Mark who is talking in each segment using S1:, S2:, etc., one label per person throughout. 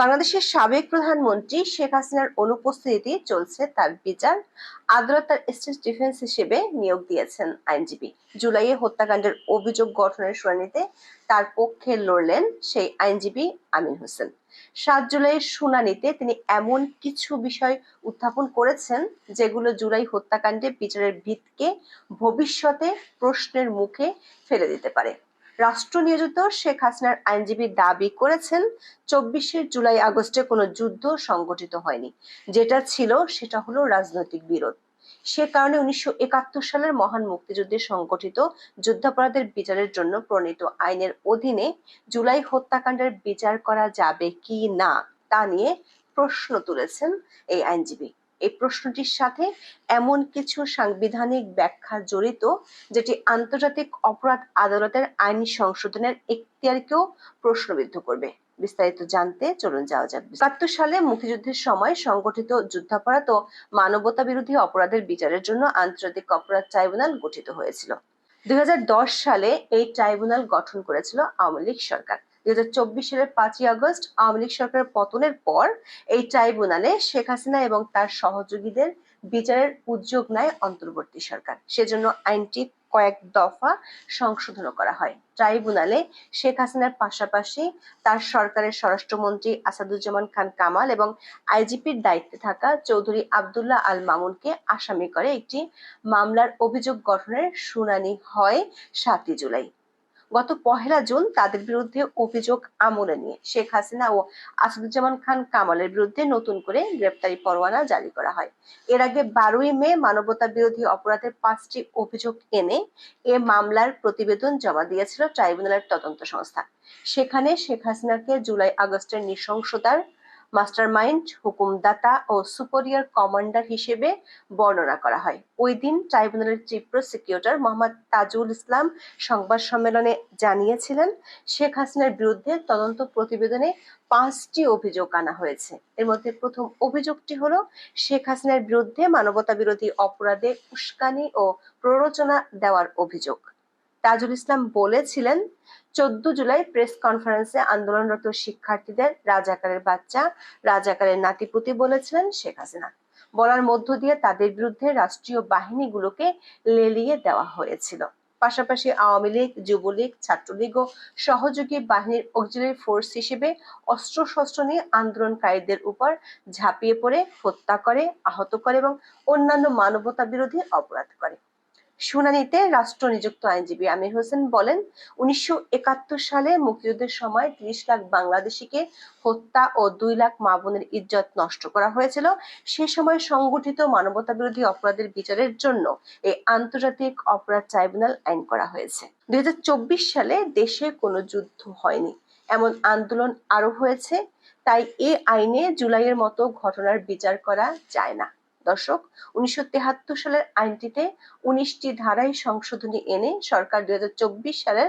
S1: বাংলাদেশের সাবেক প্রধানমন্ত্রী শেখ হাসিনার অনুপস্থিতিতে চলছে তার বিচার আদালত তার স্টেট ডিফেন্স হিসেবে নিয়োগ দিয়েছেন আইনজীবী জুলাইয়ে হত্যাকাণ্ডের অভিযোগ গঠনের শুনানিতে তার পক্ষে লড়লেন সেই আইনজীবী আমিন হোসেন সাত জুলাইয়ের শুনানিতে তিনি এমন কিছু বিষয় উত্থাপন করেছেন যেগুলো জুলাই হত্যাকাণ্ডে বিচারের ভিতকে ভবিষ্যতে প্রশ্নের মুখে ফেলে দিতে পারে রাষ্ট্র নিয়োজিত শেখ হাসিনার আইনজীবী দাবি করেছেন চব্বিশে জুলাই আগস্টে কোনো যুদ্ধ সংগঠিত হয়নি যেটা ছিল সেটা হলো রাজনৈতিক বিরোধ সে কারণে উনিশশো সালের মহান মুক্তিযুদ্ধে সংগঠিত যুদ্ধাপরাধের বিচারের জন্য প্রণীত আইনের অধীনে জুলাই হত্যাকাণ্ডের বিচার করা যাবে কি না তা নিয়ে প্রশ্ন তুলেছেন এই আইনজীবী এই প্রশ্নটির সাথে এমন কিছু সাংবিধানিক ব্যাখ্যা জড়িত যেটি আন্তর্জাতিক অপরাধ আদালতের আইন সংশোধনের এখতিয়ারকেও প্রশ্নবিদ্ধ করবে বিস্তারিত জানতে চলুন যাওয়া যাক একাত্তর সালে মুক্তিযুদ্ধের সময় সংগঠিত যুদ্ধাপরাধ ও মানবতা বিরোধী অপরাধের বিচারের জন্য আন্তর্জাতিক অপরাধ ট্রাইব্যুনাল গঠিত হয়েছিল দুই সালে এই ট্রাইব্যুনাল গঠন করেছিল আওয়ামী লীগ সরকার দুই সালের পাঁচই আগস্ট আওয়ামী লীগ সরকারের পতনের পর এই ট্রাইব্যুনালে শেখ হাসিনা এবং তার সহযোগীদের বিচারের উদ্যোগ নেয় অন্তর্বর্তী সরকার সেজন্য আইনটি কয়েক দফা সংশোধন করা হয় ট্রাইব্যুনালে শেখ হাসিনার পাশাপাশি তার সরকারের স্বরাষ্ট্রমন্ত্রী আসাদুজ্জামান খান কামাল এবং আইজিপির দায়িত্বে থাকা চৌধুরী আবদুল্লাহ আল মামুনকে আসামি করে একটি মামলার অভিযোগ গঠনের শুনানি হয় সাতই জুলাই গত পহেলা জুন তাদের বিরুদ্ধে অভিযোগ আমলে নিয়ে শেখ হাসিনা ও আসাদুজ্জামান খান কামালের বিরুদ্ধে নতুন করে গ্রেপ্তারি পরোয়ানা জারি করা হয় এর আগে বারোই মে মানবতা বিরোধী অপরাধের পাঁচটি অভিযোগ এনে এ মামলার প্রতিবেদন জমা দিয়েছিল ট্রাইব্যুনালের তদন্ত সংস্থা সেখানে শেখ হাসিনাকে জুলাই আগস্টের নৃশংসতার মাস্টারমাইন্ড হুকুমদাতা ও সুপরিয়র কমান্ডার হিসেবে বর্ণনা করা হয় ওই দিন ট্রাইব্যুনালের চিফ প্রসিকিউটর মোহাম্মদ তাজুল ইসলাম সংবাদ সম্মেলনে জানিয়েছিলেন শেখ হাসিনার বিরুদ্ধে তদন্ত প্রতিবেদনে পাঁচটি অভিযোগ আনা হয়েছে এর মধ্যে প্রথম অভিযোগটি হলো শেখ হাসিনার বিরুদ্ধে মানবতা বিরোধী অপরাধে উস্কানি ও প্ররোচনা দেওয়ার অভিযোগ তাজুল ইসলাম বলেছিলেন চোদ্দ জুলাই প্রেস কনফারেন্সে আন্দোলনরত শিক্ষার্থীদের রাজাকারের বাচ্চা রাজাকারের নাতিপুতি বলেছিলেন শেখ হাসিনা বলার মধ্য দিয়ে তাদের বিরুদ্ধে রাষ্ট্রীয় বাহিনীগুলোকে লেলিয়ে দেওয়া হয়েছিল পাশাপাশি আওয়ামী লীগ যুবলীগ ছাত্রলীগ ও সহযোগী বাহিনীর অক্সিলারি ফোর্স হিসেবে অস্ত্র শস্ত্র নিয়ে আন্দোলনকারীদের উপর ঝাঁপিয়ে পড়ে হত্যা করে আহত করে এবং অন্যান্য মানবতা বিরোধী অপরাধ করে শুনানিতে রাষ্ট্র নিযুক্ত আইনজীবী আমির হোসেন বলেন উনিশশো সালে মুক্তিযুদ্ধের সময় ত্রিশ লাখ বাংলাদেশিকে হত্যা ও দুই লাখ মা বোনের ইজ্জত নষ্ট করা হয়েছিল সে সময় সংগঠিত মানবতা বিরোধী অপরাধের বিচারের জন্য এই আন্তর্জাতিক অপরাধ ট্রাইব্যুনাল আইন করা হয়েছে দুই সালে দেশে কোনো যুদ্ধ হয়নি এমন আন্দোলন আরো হয়েছে তাই এ আইনে জুলাইয়ের মতো ঘটনার বিচার করা যায় না দর্শক উনিশশো সালের আইনটিতে উনিশটি ধারায় সংশোধনী এনে সরকার দুই সালের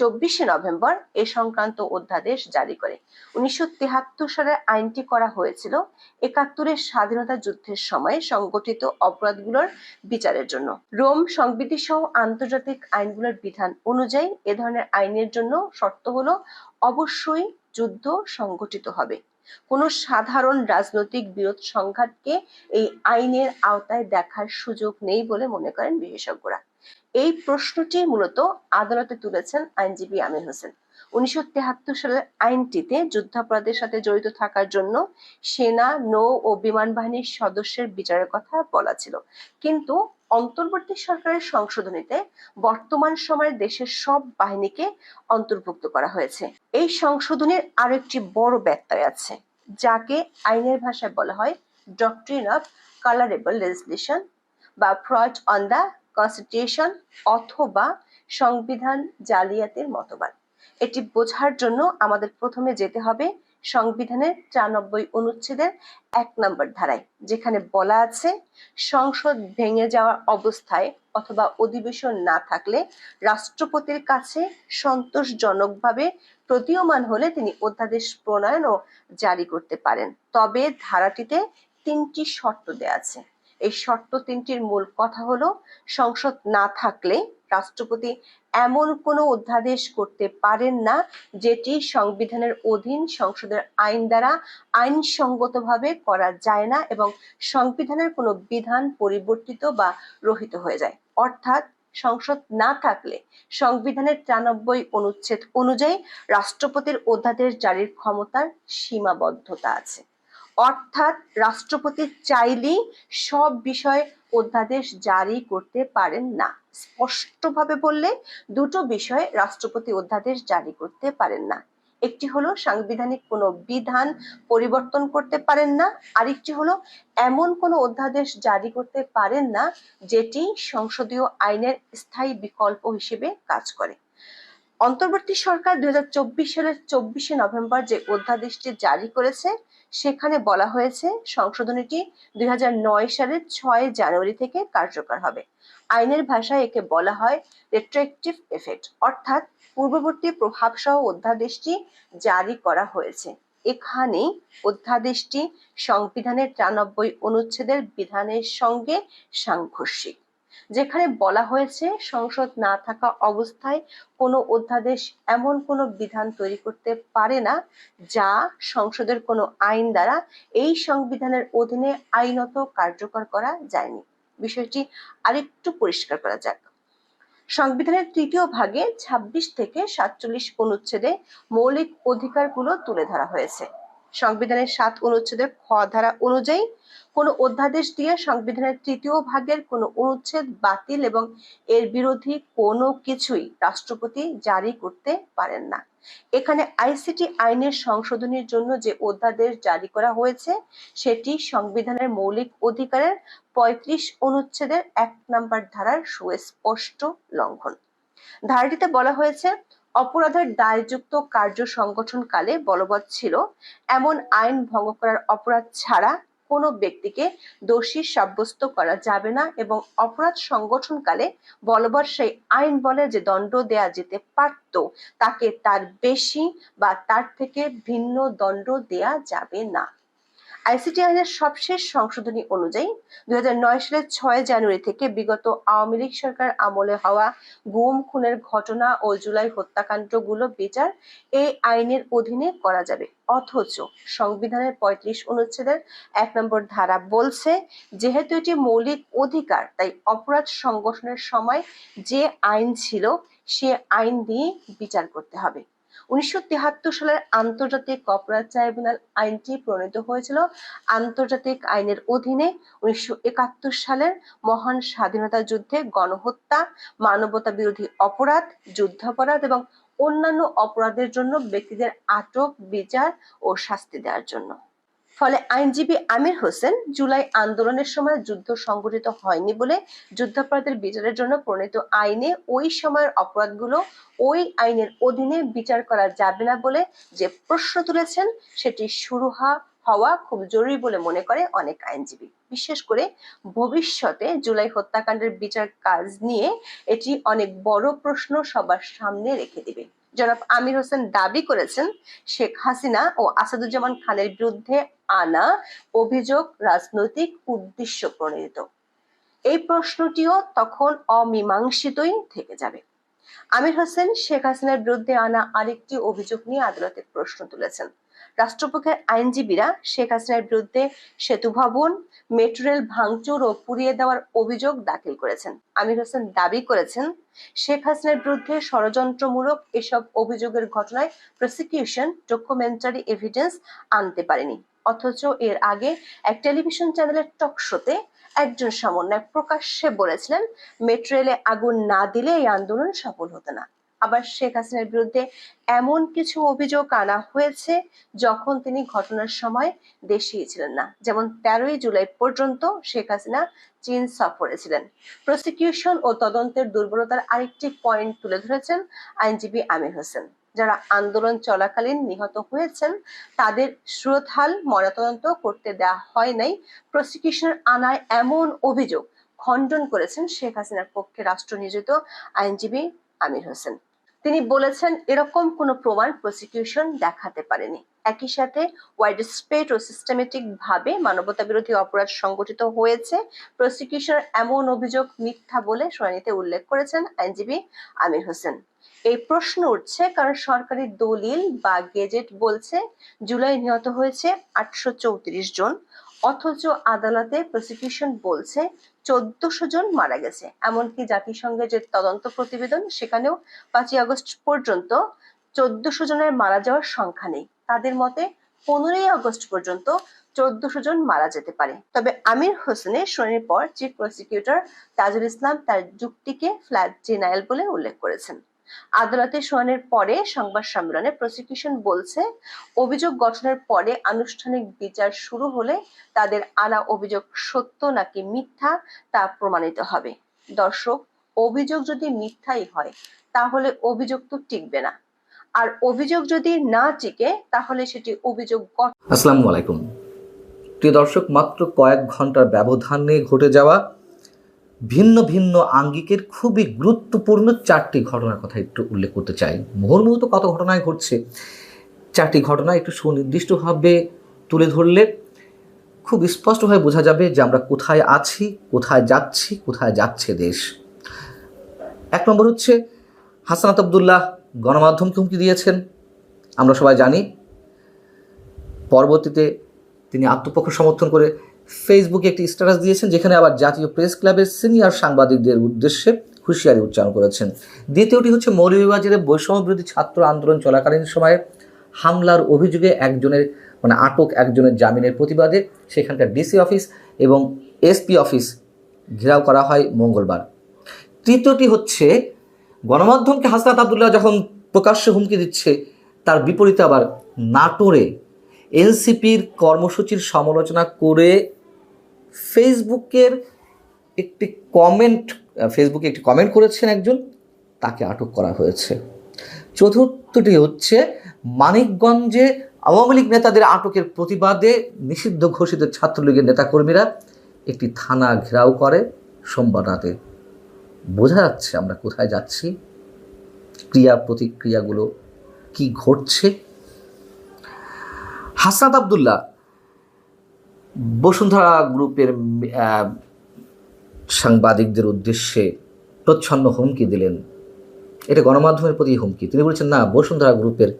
S1: চব্বিশে নভেম্বর এ সংক্রান্ত অধ্যাদেশ জারি করে উনিশশো সালের আইনটি করা হয়েছিল একাত্তরের স্বাধীনতা যুদ্ধের সময় সংগঠিত অপরাধগুলোর বিচারের জন্য রোম সংবিধি সহ আন্তর্জাতিক আইনগুলোর বিধান অনুযায়ী এ ধরনের আইনের জন্য শর্ত হলো অবশ্যই যুদ্ধ সংগঠিত হবে কোনো সাধারণ রাজনৈতিক বিরোধ সংঘাতকে এই আইনের আওতায় দেখার সুযোগ নেই বলে মনে করেন বিশেষজ্ঞরা এই প্রশ্নটি মূলত আদালতে তুলেছেন আইনজীবী আমির হোসেন উনিশশো সালের আইনটিতে যুদ্ধাপরাধের সাথে জড়িত থাকার জন্য সেনা নৌ ও বিমান বাহিনীর সদস্যের বিচারের কথা বলা ছিল কিন্তু অন্তর্বর্তী সরকারের সংশোধনীতে বর্তমান সময়ের দেশের সব বাহিনীকে অন্তর্ভুক্ত করা হয়েছে এই সংশোধনের আরো একটি বড় ব্যত্যয় আছে যাকে আইনের ভাষায় বলা হয় ডক্ট্রিন অফ কালারেবল লেজিসলেশন বা ফ্রড অন দ্য কনস্টিটিউশন অথবা সংবিধান জালিয়াতের মতবাদ এটি বোঝার জন্য আমাদের প্রথমে যেতে হবে সংবিধানের চানব্বই অনুচ্ছেদের এক নম্বর ধারায় যেখানে বলা আছে সংসদ ভেঙে যাওয়ার অবস্থায় অথবা অধিবেশন না থাকলে রাষ্ট্রপতির কাছে সন্তোষজনকভাবে প্রতীয়মান হলে তিনি অধ্যাদেশ প্রণয়ন ও জারি করতে পারেন তবে ধারাটিতে তিনটি শর্ত দেয়া আছে এই শর্ত তিনটির মূল কথা হলো সংসদ না থাকলে রাষ্ট্রপতি এমন কোনো অধ্যাদেশ করতে পারেন না যেটি সংবিধানের অধীন সংসদের আইন দ্বারা আইনসঙ্গতভাবে করা যায় না এবং সংবিধানের কোনো বিধান পরিবর্তিত বা রহিত হয়ে যায় অর্থাৎ সংসদ না থাকলে সংবিধানের তিরানব্বই অনুচ্ছেদ অনুযায়ী রাষ্ট্রপতির অধ্যাদেশ জারির ক্ষমতার সীমাবদ্ধতা আছে অর্থাৎ রাষ্ট্রপতি চাইলেই সব বিষয় অধ্যাদেশ জারি করতে পারেন না স্পষ্টভাবে বললে দুটো বিষয়ে রাষ্ট্রপতি অধ্যাদেশ জারি করতে পারেন না একটি হলো সাংবিধানিক কোনো বিধান পরিবর্তন করতে পারেন না আরেকটি হলো এমন কোনো অধ্যাদেশ জারি করতে পারেন না যেটি সংসদীয় আইনের স্থায়ী বিকল্প হিসেবে কাজ করে অন্তর্বর্তী সরকার দুই সালের চব্বিশে নভেম্বর যে অধ্যাদেশটি জারি করেছে সেখানে বলা হয়েছে সংশোধনীটি দুই সালের ছয় জানুয়ারি থেকে কার্যকর হবে আইনের ভাষায় একে বলা হয় রেট্রেকটিভ এফেক্ট অর্থাৎ পূর্ববর্তী প্রভাব সহ অধ্যাদেশটি জারি করা হয়েছে এখানে অধ্যাদেশটি সংবিধানের তিরানব্বই অনুচ্ছেদের বিধানের সঙ্গে সাংঘর্ষিক যেখানে বলা হয়েছে সংসদ না থাকা অবস্থায় কোনো অধ্যাদেশ এমন কোনো বিধান তৈরি করতে পারে না যা সংসদের কোনো আইন দ্বারা এই সংবিধানের অধীনে আইনত কার্যকর করা যায়নি বিষয়টি আরেকটু পরিষ্কার করা যাক সংবিধানের তৃতীয় ভাগে ২৬ থেকে সাতচল্লিশ অনুচ্ছেদে মৌলিক অধিকারগুলো তুলে ধরা হয়েছে সংবিধানের সাত অনুচ্ছেদের খ ধারা অনুযায়ী কোন অধ্যাদেশ দিয়ে সংবিধানের তৃতীয় ভাগের কোন অনুচ্ছেদ বাতিল এবং এর বিরোধী কোনো কিছুই রাষ্ট্রপতি জারি করতে পারেন না এখানে আইসিটি আইনের সংশোধনের জন্য যে অধ্যাদেশ জারি করা হয়েছে সেটি সংবিধানের মৌলিক অধিকারের ৩৫ অনুচ্ছেদের এক নাম্বার ধারার সুস্পষ্ট লঙ্ঘন ধারাটিতে বলা হয়েছে অপরাধের দায়যুক্ত কার্য সংগঠনকালে বলবৎ ছিল এমন আইন ভঙ্গ করার অপরাধ ছাড়া কোনো ব্যক্তিকে দোষী সাব্যস্ত করা যাবে না এবং অপরাধ সংগঠনকালে বলবৎ সেই আইন বলে যে দণ্ড দেয়া যেতে পারত তাকে তার বেশি বা তার থেকে ভিন্ন দণ্ড দেয়া যাবে না আইসিটি আইনের সবশেষ সংশোধনী অনুযায়ী দুই নয় সালের ছয় জানুয়ারি থেকে বিগত আওয়ামী লীগ সরকার আমলে হওয়া গুম খুনের ঘটনা ও জুলাই হত্যাকাণ্ডগুলো বিচার এই আইনের অধীনে করা যাবে অথচ সংবিধানের পঁয়ত্রিশ অনুচ্ছেদের এক নম্বর ধারা বলছে যেহেতু এটি মৌলিক অধিকার তাই অপরাধ সংগঠনের সময় যে আইন ছিল সে আইন দিয়ে বিচার করতে হবে উনিশশো সালের আন্তর্জাতিক অপরাধ ট্রাইব্যুনাল আইনটি প্রণীত হয়েছিল আন্তর্জাতিক আইনের অধীনে উনিশশো সালের মহান স্বাধীনতা যুদ্ধে গণহত্যা মানবতা বিরোধী অপরাধ যুদ্ধাপরাধ এবং অন্যান্য অপরাধের জন্য ব্যক্তিদের আটক বিচার ও শাস্তি দেওয়ার জন্য ফলে আইনজীবী আমির হোসেন জুলাই আন্দোলনের সময় যুদ্ধ সংঘটিত হয়নি বলে যুদ্ধাপরাধের বিচারের জন্য প্রণীত আইনে ওই সময়ের অপরাধগুলো ওই আইনের অধীনে বিচার করা যাবে না বলে যে প্রশ্ন তুলেছেন সেটি শুরু হওয়া খুব জরুরি বলে মনে করে অনেক আইনজীবী বিশেষ করে ভবিষ্যতে জুলাই হত্যাকাণ্ডের বিচার কাজ নিয়ে এটি অনেক বড় প্রশ্ন সবার সামনে রেখে দিবে জনাব আমির হোসেন দাবি করেছেন শেখ হাসিনা ও আসাদুজ্জামান খানের বিরুদ্ধে আনা অভিযোগ রাজনৈতিক উদ্দেশ্য প্রণীত এই প্রশ্নটিও তখন অমীমাংসিতই থেকে যাবে আমির হোসেন শেখ হাসিনার বিরুদ্ধে আনা আরেকটি অভিযোগ নিয়ে আদালতে প্রশ্ন তুলেছেন রাষ্ট্রপক্ষের আইনজীবীরা শেখ হাসিনার বিরুদ্ধে সেতু ভবন মেট্রোরেল ভাঙচুর ও পুড়িয়ে দেওয়ার অভিযোগ দাখিল করেছেন আমির হোসেন দাবি করেছেন শেখ হাসিনার বিরুদ্ধে ষড়যন্ত্রমূলক এসব অভিযোগের ঘটনায় প্রসিকিউশন ডকুমেন্টারি এভিডেন্স আনতে পারেনি অথচ এর আগে এক টেলিভিশন চ্যানেলের টকশোতে একজন সমন্বয় প্রকাশ্যে বলেছিলেন মেট্রোয়েলে আগুন না দিলে এই আন্দোলন সফল হতো না আবার শেখ হাসিনার বিরুদ্ধে এমন কিছু অভিযোগ আনা হয়েছে যখন তিনি ঘটনার সময় দেশে ছিলেন না যেমন তেরোই জুলাই পর্যন্ত শেখ হাসিনা চীন সফরে ছিলেন প্রসিকিউশন ও তদন্তের দুর্বলতার আরেকটি পয়েন্ট তুলে ধরেছেন আইনজীবী আমির হোসেন যারা আন্দোলন চলাকালীন নিহত হয়েছেন তাদের সুরতহাল ময়নাতদন্ত করতে দেওয়া হয় নাই প্রসিকিউশনের আনায় এমন অভিযোগ খণ্ডন করেছেন শেখ হাসিনার পক্ষে রাষ্ট্র নিয়োজিত আইনজীবী আমির হোসেন তিনি বলেছেন এরকম কোনো প্রমাণ প্রসিকিউশন দেখাতে পারেনি একই সাথে ওয়াইড স্প্রেড ও সিস্টেমেটিক ভাবে মানবতা বিরোধী অপরাধ সংগঠিত হয়েছে প্রসিকিউশন এমন অভিযোগ মিথ্যা বলে শুনানিতে উল্লেখ করেছেন আইনজীবী আমির হোসেন এই প্রশ্ন উঠছে কারণ সরকারি দলিল বা গেজেট বলছে জুলাই নিহত হয়েছে আটশো জন অথচ আদালতে প্রসিকিউশন বলছে চোদ্দশো জন মারা গেছে এমনকি জাতিসংঘের যে তদন্ত প্রতিবেদন সেখানেও পাঁচই আগস্ট পর্যন্ত চোদ্দশো জনের মারা যাওয়ার সংখ্যা নেই তাদের মতে পনেরোই আগস্ট পর্যন্ত চোদ্দশো জন মারা যেতে পারে তবে আমির হোসেনের শুনানির পর চিফ প্রসিকিউটর তাজুল ইসলাম তার যুক্তিকে ফ্ল্যাট জেনারেল বলে উল্লেখ করেছেন আদালতে শোনানোর পরে সংবাদ সম্মেলনে প্রসিকিউশন বলছে অভিযোগ গঠনের পরে আনুষ্ঠানিক বিচার শুরু হলে তাদের আনা অভিযোগ সত্য নাকি মিথ্যা তা প্রমাণিত হবে দর্শক অভিযোগ যদি মিথ্যাই হয় তাহলে অভিযোগ তো টিকবে না আর অভিযোগ যদি না টিকে তাহলে সেটি অভিযোগ
S2: আসসালামু আলাইকুম প্রিয় দর্শক মাত্র কয়েক ঘন্টার ব্যবধানে ঘটে যাওয়া ভিন্ন ভিন্ন আঙ্গিকের খুবই গুরুত্বপূর্ণ চারটি ঘটনার কথা একটু উল্লেখ করতে চাই মুহুর্মুহূর্ত কত ঘটনায় ঘটছে চারটি ঘটনা একটু সুনির্দিষ্টভাবে তুলে ধরলে খুব স্পষ্টভাবে বোঝা যাবে যে আমরা কোথায় আছি কোথায় যাচ্ছি কোথায় যাচ্ছে দেশ এক নম্বর হচ্ছে হাসানাত আবদুল্লাহ গণমাধ্যমকে হুমকি দিয়েছেন আমরা সবাই জানি পরবর্তীতে তিনি আত্মপক্ষ সমর্থন করে ফেসবুকে একটি স্ট্যাটাস দিয়েছেন যেখানে আবার জাতীয় প্রেস ক্লাবের সিনিয়র সাংবাদিকদের উদ্দেশ্যে হুঁশিয়ারি উচ্চারণ করেছেন দ্বিতীয়টি হচ্ছে মৌলভীবাজারে বৈষম্যবিরোধী ছাত্র আন্দোলন চলাকালীন সময়ে হামলার অভিযোগে একজনের মানে আটক একজনের জামিনের প্রতিবাদে সেখানকার ডিসি অফিস এবং এসপি অফিস ঘেরাও করা হয় মঙ্গলবার তৃতীয়টি হচ্ছে গণমাধ্যমকে হাসনাত আবদুল্লাহ যখন প্রকাশ্যে হুমকি দিচ্ছে তার বিপরীতে আবার নাটোরে এনসিপির কর্মসূচির সমালোচনা করে ফেসবুকের একটি কমেন্ট ফেসবুকে একটি কমেন্ট করেছেন একজন তাকে আটক করা হয়েছে চতুর্থটি হচ্ছে মানিকগঞ্জে আওয়ামী লীগ নেতাদের আটকের প্রতিবাদে নিষিদ্ধ ঘোষিত ছাত্রলীগের নেতাকর্মীরা একটি থানা ঘেরাও করে সোমবার রাতে বোঝা যাচ্ছে আমরা কোথায় যাচ্ছি ক্রিয়া প্রতিক্রিয়াগুলো কি ঘটছে হাসনাত আবদুল্লাহ বসুন্ধরা গ্রুপের সাংবাদিকদের উদ্দেশ্যে প্রচ্ছন্ন হুমকি দিলেন এটা গণমাধ্যমের প্রতি হুমকি তিনি বলেছেন না বসুন্ধরা গ্রুপের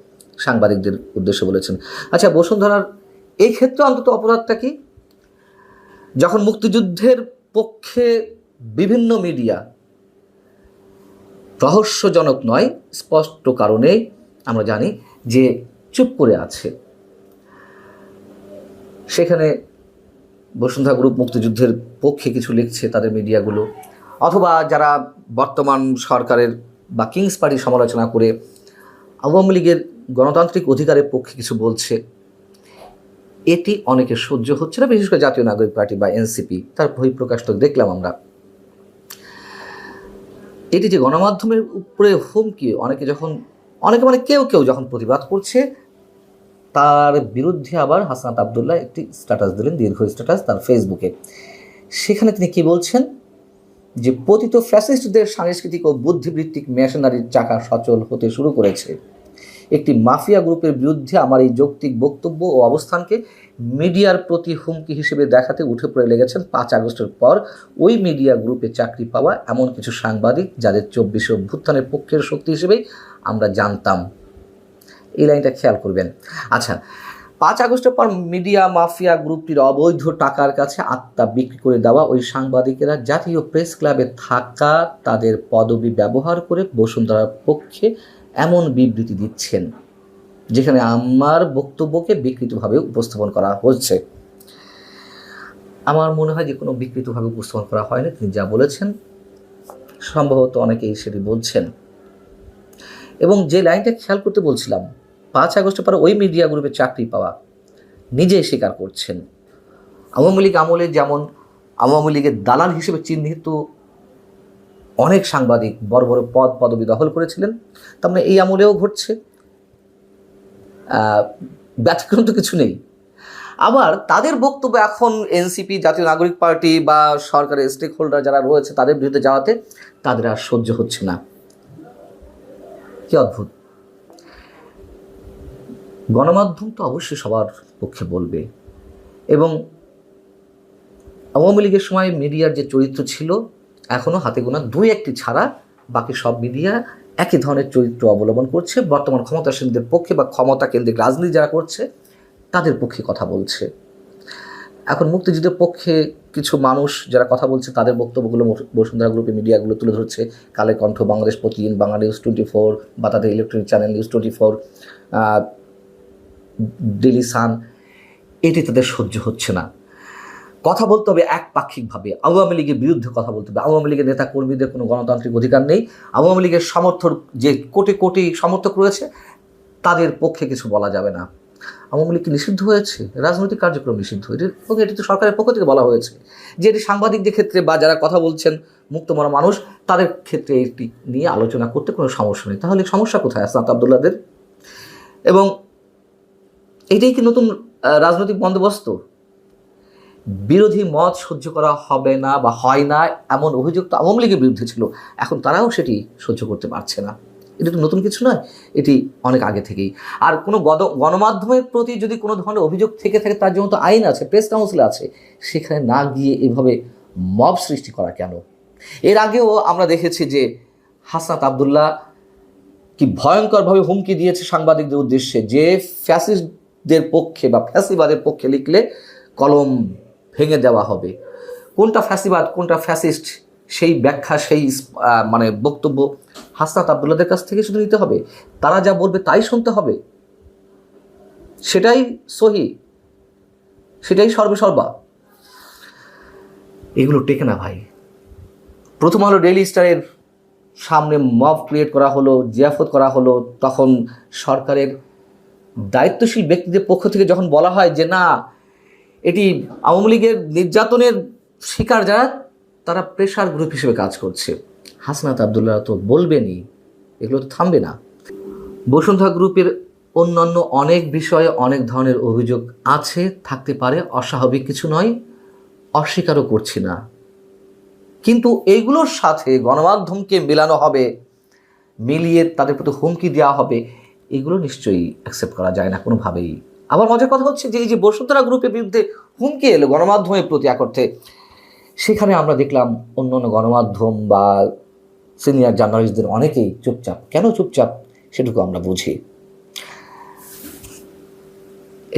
S2: সাংবাদিকদের উদ্দেশ্যে বলেছেন আচ্ছা বসুন্ধরার এই ক্ষেত্রে অন্তত অপরাধটা কি যখন মুক্তিযুদ্ধের পক্ষে বিভিন্ন মিডিয়া রহস্যজনক নয় স্পষ্ট কারণে আমরা জানি যে চুপ করে আছে সেখানে বসুন্ধরা গ্রুপ মুক্তিযুদ্ধের পক্ষে কিছু লিখছে তাদের মিডিয়াগুলো অথবা যারা বর্তমান সরকারের বা কিংস পার্টির সমালোচনা করে আওয়ামী লীগের গণতান্ত্রিক অধিকারের পক্ষে কিছু বলছে এটি অনেকে সহ্য হচ্ছে না বিশেষ করে জাতীয় নাগরিক পার্টি বা এনসিপি তার বহিঃপ্রকাশ তো দেখলাম আমরা এটি যে গণমাধ্যমের উপরে হুমকি অনেকে যখন অনেকে মানে কেউ কেউ যখন প্রতিবাদ করছে তার বিরুদ্ধে আবার হাসনাত আবদুল্লাহ একটি স্ট্যাটাস দিলেন দীর্ঘ স্ট্যাটাস তার ফেসবুকে সেখানে তিনি কি বলছেন যে পতিত ফ্যাসিস্টদের সাংস্কৃতিক ও বুদ্ধিবৃত্তিক মেশনারির চাকা সচল হতে শুরু করেছে একটি মাফিয়া গ্রুপের বিরুদ্ধে আমার এই যৌক্তিক বক্তব্য ও অবস্থানকে মিডিয়ার প্রতি হুমকি হিসেবে দেখাতে উঠে পড়ে লেগেছেন পাঁচ আগস্টের পর ওই মিডিয়া গ্রুপে চাকরি পাওয়া এমন কিছু সাংবাদিক যাদের চব্বিশে অভ্যুত্থানের পক্ষের শক্তি হিসেবেই আমরা জানতাম এই লাইনটা খেয়াল করবেন আচ্ছা পাঁচ আগস্টের পর মিডিয়া মাফিয়া গ্রুপটির অবৈধ টাকার কাছে আত্মা বিক্রি করে দেওয়া ওই সাংবাদিকেরা জাতীয় প্রেস ক্লাবে থাকা তাদের পদবি ব্যবহার করে বসুন্ধরার পক্ষে এমন বিবৃতি দিচ্ছেন যেখানে আমার বক্তব্যকে বিকৃতভাবে উপস্থাপন করা হচ্ছে আমার মনে হয় যে কোনো বিকৃতভাবে উপস্থাপন করা হয়নি তিনি যা বলেছেন সম্ভবত অনেকেই সেটি বলছেন এবং যে লাইনটা খেয়াল করতে বলছিলাম পাঁচ আগস্টের পরে ওই মিডিয়া গ্রুপে চাকরি পাওয়া নিজে স্বীকার করছেন আওয়ামী লীগ আমলে যেমন আওয়ামী লীগের দালাল হিসেবে চিহ্নিত অনেক সাংবাদিক বড় বড় পদ পদবি দখল করেছিলেন তার মানে এই আমলেও ঘটছে ব্যতিক্রম তো কিছু নেই আবার তাদের বক্তব্য এখন এনসিপি জাতীয় নাগরিক পার্টি বা সরকারের স্টেক হোল্ডার যারা রয়েছে তাদের বিরুদ্ধে যাওয়াতে তাদের আর সহ্য হচ্ছে না কি অদ্ভুত গণমাধ্যম তো অবশ্যই সবার পক্ষে বলবে এবং আওয়ামী লীগের সময় মিডিয়ার যে চরিত্র ছিল এখনও হাতে গোনা দুই একটি ছাড়া বাকি সব মিডিয়া একই ধরনের চরিত্র অবলম্বন করছে বর্তমান ক্ষমতাসীনদের পক্ষে বা ক্ষমতা কেন্দ্রিক রাজনীতি যারা করছে তাদের পক্ষে কথা বলছে এখন মুক্তিযুদ্ধের পক্ষে কিছু মানুষ যারা কথা বলছে তাদের বক্তব্যগুলো বসুন্ধরা গ্রুপে মিডিয়াগুলো তুলে ধরছে কালে কণ্ঠ বাংলাদেশ প্রতিদিন বাংলা নিউজ টোয়েন্টি ফোর বা তাদের electronic channel news twenty four daily sun এটি তাদের সহ্য হচ্ছে না কথা বলতে হবে একপাক্ষিকভাবে আওয়ামী লীগের বিরুদ্ধে কথা বলতে হবে আওয়ামী লীগের নেতা কর্মীদের কোনো গণতান্ত্রিক অধিকার নেই আওয়ামী লীগের সমর্থক যে কোটি কোটি সমর্থক রয়েছে তাদের পক্ষে কিছু বলা যাবে না আওয়ামী লীগ নিষিদ্ধ হয়েছে রাজনৈতিক কার্যক্রম নিষিদ্ধ হয়েছে এটি তো সরকারের পক্ষ থেকে বলা হয়েছে যে এটি সাংবাদিকদের ক্ষেত্রে বা যারা কথা বলছেন মুক্তমরা মানুষ তাদের ক্ষেত্রে এটি নিয়ে আলোচনা করতে কোনো সমস্যা নেই তাহলে সমস্যা কোথায় আসনাত আবদুল্লাদের এবং এটাই কি নতুন রাজনৈতিক বন্দোবস্ত বিরোধী মত সহ্য করা হবে না বা হয় না এমন অভিযোগ তো আওয়ামী লীগের বিরুদ্ধে ছিল এখন তারাও সেটি সহ্য করতে পারছে না এটা তো নতুন কিছু নয় এটি অনেক আগে থেকেই আর কোনো গণমাধ্যমের প্রতি যদি কোনো ধরনের অভিযোগ থেকে থাকে তার জন্য তো আইন আছে প্রেস কাউন্সিল আছে সেখানে না গিয়ে এভাবে মব সৃষ্টি করা কেন এর আগেও আমরা দেখেছি যে হাসনাত আবদুল্লাহ কি ভয়ঙ্করভাবে হুমকি দিয়েছে সাংবাদিকদের উদ্দেশ্যে যে ফ্যাসিস্ট দের পক্ষে বা ফ্যাসিবাদের পক্ষে লিখলে কলম ভেঙে দেওয়া হবে কোনটা ফ্যাসিবাদ কোনটা ফ্যাসিস্ট সেই ব্যাখ্যা সেই মানে বক্তব্য হাসনাত আবদুল্লাদের কাছ থেকে শুধু নিতে হবে তারা যা বলবে তাই শুনতে হবে সেটাই সহি সেটাই সর্বেসর্বা এগুলো টেকে না ভাই প্রথম আলো ডেইলি স্টারের সামনে মব ক্রিয়েট করা হলো জিয়াফত করা হলো তখন সরকারের দায়িত্বশীল ব্যক্তিদের পক্ষ থেকে যখন বলা হয় যে না এটি আওয়ামী লীগের নির্যাতনের শিকার যারা তারা প্রেশার গ্রুপ হিসেবে কাজ করছে হাসনাত আবদুল্লাহ তো বলবেনই এগুলো তো থামবে না বসুন্ধা গ্রুপের অন্যান্য অনেক বিষয়ে অনেক ধরনের অভিযোগ আছে থাকতে পারে অস্বাভাবিক কিছু নয় অস্বীকারও করছি না কিন্তু এগুলোর সাথে গণমাধ্যমকে মেলানো হবে মিলিয়ে তাদের প্রতি হুমকি দেওয়া হবে এগুলো নিশ্চয়ই অ্যাকসেপ্ট করা যায় না কোনোভাবেই আবার মজার কথা হচ্ছে যে এই যে বসুন্ধরা গ্রুপের বিরুদ্ধে হুমকি এলো গণমাধ্যমের প্রতি আকর্থে সেখানে আমরা দেখলাম অন্য অন্য গণমাধ্যম বা সিনিয়র জার্নালিস্টদের অনেকেই চুপচাপ কেন চুপচাপ সেটুকু আমরা বুঝি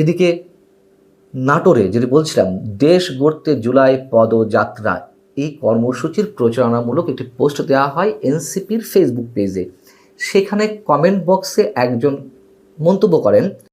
S2: এদিকে নাটোরে যেটা বলছিলাম দেশ গড়তে জুলাই পদযাত্রা এই কর্মসূচির প্রচারণামূলক একটি পোস্ট দেওয়া হয় এনসিপির ফেসবুক পেজে সেখানে কমেন্ট বক্সে একজন মন্তব্য করেন